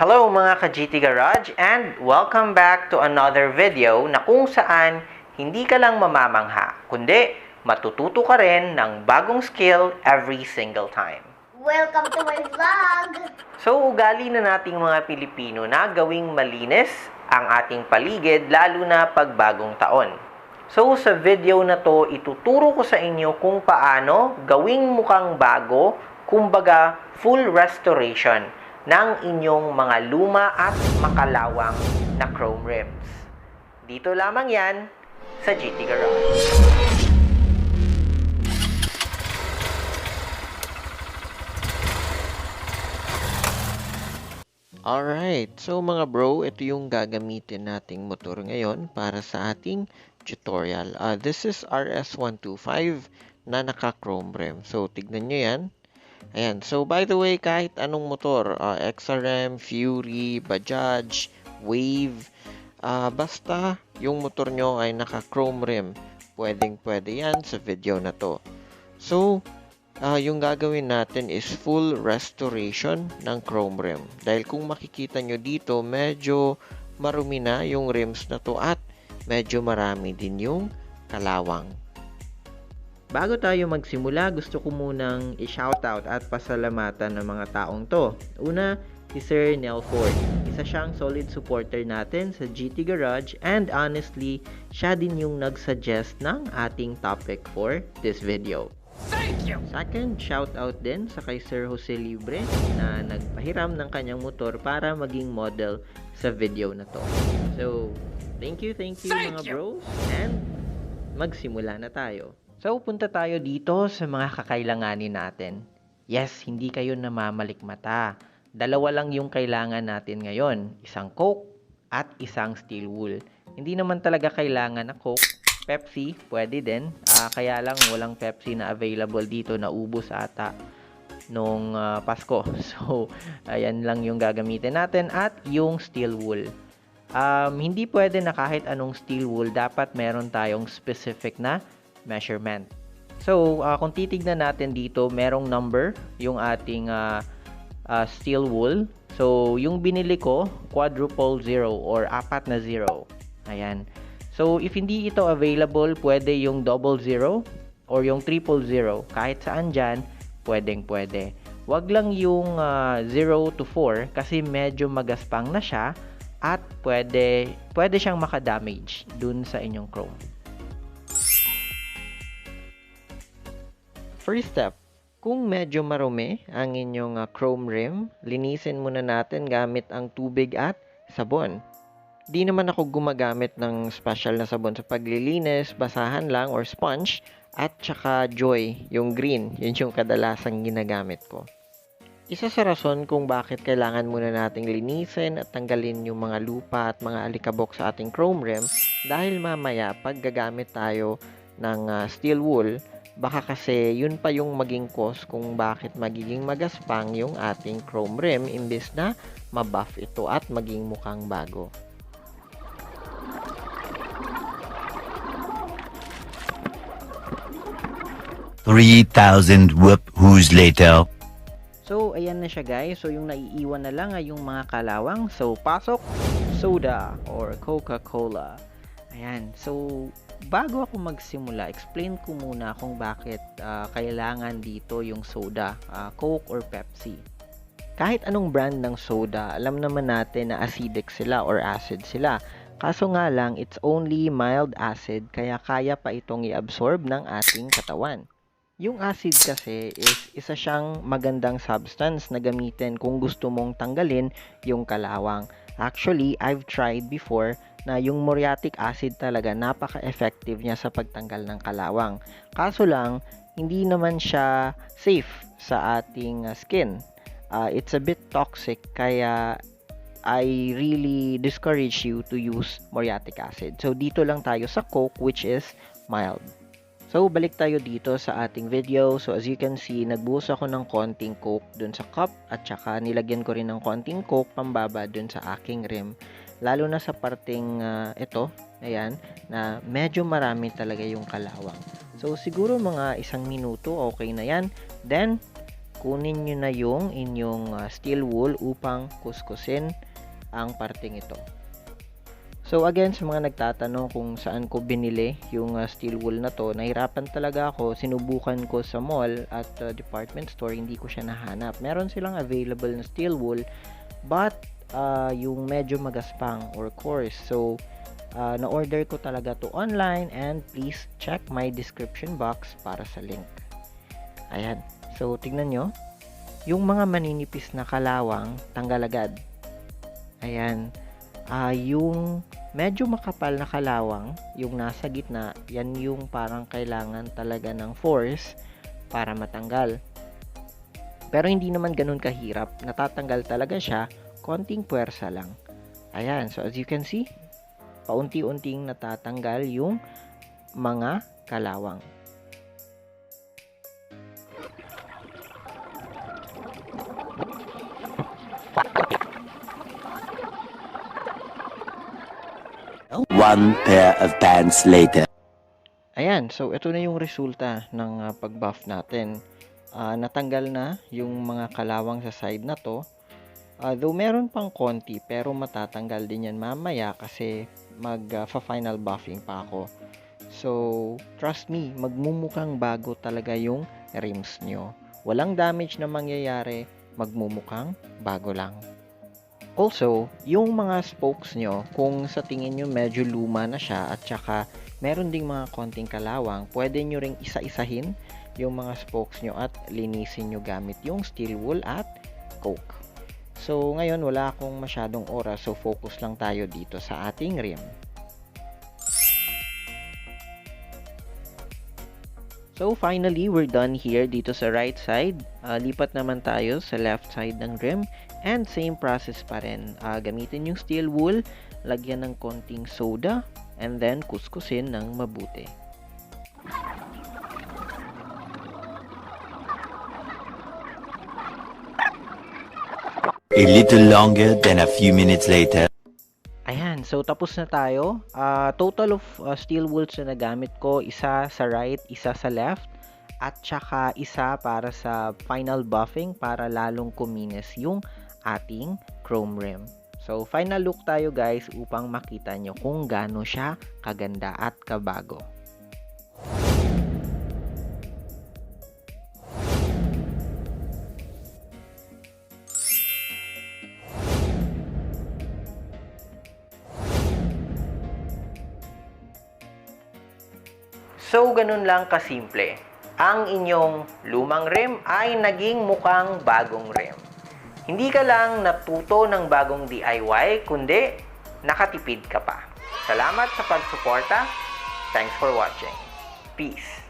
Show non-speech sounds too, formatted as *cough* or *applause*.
Hello mga ka-GT Garage and welcome back to another video na kung saan hindi ka lang mamamangha, kundi matututo ka rin ng bagong skill every single time. Welcome to my vlog! So, ugali na nating mga Pilipino na gawing malinis ang ating paligid lalo na pag bagong taon. So, sa video na to, ituturo ko sa inyo kung paano gawing mukhang bago, kumbaga full restoration ng inyong mga luma at makalawang na chrome rims. Dito lamang yan sa GT Garage. Alright, so mga bro, ito yung gagamitin nating motor ngayon para sa ating tutorial. Uh, this is RS125 na naka-chrome rim. So, tignan nyo yan. Ayan, so by the way, kahit anong motor, uh, XRM, Fury, Bajaj, Wave, uh, basta yung motor nyo ay naka-chrome rim, pwedeng pwede yan sa video na to. So, Ah, yung gagawin natin is full restoration ng chrome rim. Dahil kung makikita nyo dito, medyo marumi na yung rims na to at medyo marami din yung kalawang. Bago tayo magsimula, gusto ko munang i-shoutout at pasalamatan ng mga taong to. Una, si Sir Nel Ford. Isa siyang solid supporter natin sa GT Garage and honestly, siya din yung nag-suggest ng ating topic for this video. Second, shout out din sa kay Sir Jose Libre na nagpahiram ng kanyang motor para maging model sa video na to. So, thank you, thank you mga bros. And magsimula na tayo. So, punta tayo dito sa mga kakailanganin natin. Yes, hindi kayo namamalikmata. Dalawa lang yung kailangan natin ngayon. Isang Coke at isang steel wool. Hindi naman talaga kailangan na Coke Pepsi, pwede din. Ah, kaya lang walang Pepsi na available dito na ubos ata nung ah, Pasko. *laughs* So, ayan lang yung gagamitin natin at yung steel wool. Um, hindi pwede na kahit anong steel wool, dapat meron tayong specific na measurement. So, ah, kung titignan natin dito, merong number yung ating ah, ah, steel wool. So, yung binili ko, quadruple zero or apat na zero. Ayan. So, if hindi ito available, pwede yung double zero or yung triple zero. Kahit saan dyan, pwedeng pwede. Wag lang yung 0 to 4 kasi medyo magaspang na siya at pwede, pwede siyang makadamage dun sa inyong chrome. First step, kung medyo marumi ang inyong ah, chrome rim, linisin muna natin gamit ang tubig at sabon. Di naman ako gumagamit ng special na sabon sa paglilinis, basahan lang or sponge at saka joy, yung green, yun yung kadalasang ginagamit ko. Isa sa rason kung bakit kailangan muna nating linisin at tanggalin yung mga lupa at mga alikabok sa ating chrome rim dahil mamaya pag gagamit tayo ng ah, steel wool, baka kasi yun pa yung maging cause kung bakit magiging magaspang yung ating chrome rim imbes na mabuff ito at maging mukhang bago. 3,000 whoop who's later. So, ayan na siya guys. So, yung naiiwan na lang ay yung mga kalawang. So, pasok, soda or Coca-Cola. Ayan. So, bago ako magsimula, explain ko muna kung bakit ah, kailangan dito yung soda, ah, Coke or Pepsi. Kahit anong brand ng soda, alam naman natin na acidic sila or acid sila. Kaso nga lang, it's only mild acid kaya kaya pa itong i-absorb ng ating katawan. Yung acid kasi is isa siyang magandang substance na gamitin kung gusto mong tanggalin yung kalawang. Actually, I've tried before na yung muriatic acid talaga napaka-effective niya sa pagtanggal ng kalawang. Kaso lang, hindi naman siya safe sa ating uh, skin. Uh, it's a bit toxic kaya I really discourage you to use muriatic acid. So dito lang tayo sa Coke which is mild. So, balik tayo dito sa ating video. So, as you can see, nagbuhos ako ng konting coke dun sa cup at saka nilagyan ko rin ng konting coke pambaba dun sa aking rim. Lalo na sa parting ah, ito, ayan, na medyo marami talaga yung kalawang. So, siguro mga isang minuto, okay na yan. Then, kunin nyo na yung inyong ah, steel wool upang kuskusin ang parting ito. So again, sa mga nagtatanong kung saan ko binili yung ah, steel wool na to, nahirapan talaga ako. Sinubukan ko sa mall at ah, department store, hindi ko siya nahanap. Meron silang available na steel wool, but ah, yung medyo magaspang or coarse. So, ah, na-order ko talaga to online and please check my description box para sa link. Ayan. So, tignan nyo. Yung mga maninipis na kalawang, tanggal agad. Ayan. Ah, yung medyo makapal na kalawang, yung nasa gitna, yan yung parang kailangan talaga ng force para matanggal. Pero hindi naman ganun kahirap. Natatanggal talaga siya, konting puwersa lang. Ayan, so as you can see, paunti-unting natatanggal yung mga kalawang. One pair of pants later. Ayan, so ito na yung resulta ng ah, pag-buff natin. Ah, natanggal na yung mga kalawang sa side na to. Ah, though meron pang konti, pero matatanggal din yan mamaya kasi mag-final buffing pa ako. So, trust me, magmumukhang bago talaga yung rims nyo. Walang damage na mangyayari, magmumukhang bago lang. Also, yung mga spokes nyo, kung sa tingin nyo medyo luma na siya at saka meron ding mga konting kalawang, pwede nyo ring isa-isahin yung mga spokes nyo at linisin nyo gamit yung steel wool at coke. So, ngayon wala akong masyadong oras so focus lang tayo dito sa ating rim. So, finally, we're done here dito sa right side. Ah, lipat naman tayo sa left side ng rim. And same process pa rin. Ah, gamitin yung steel wool, lagyan ng konting soda, and then kuskusin ng mabuti. A little longer than a few minutes later. Ayan, so tapos na tayo. Ah, total of ah, steel wools na nagamit ko, isa sa right, isa sa left, at saka isa para sa final buffing para lalong kuminis yung ating chrome rim. So, final look tayo guys upang makita nyo kung gaano siya kaganda at kabago. So, ganun lang kasimple. Ang inyong lumang rim ay naging mukhang bagong rim. Hindi ka lang natuto ng bagong DIY, kundi nakatipid ka pa. Salamat sa pagsuporta. Thanks for watching. Peace.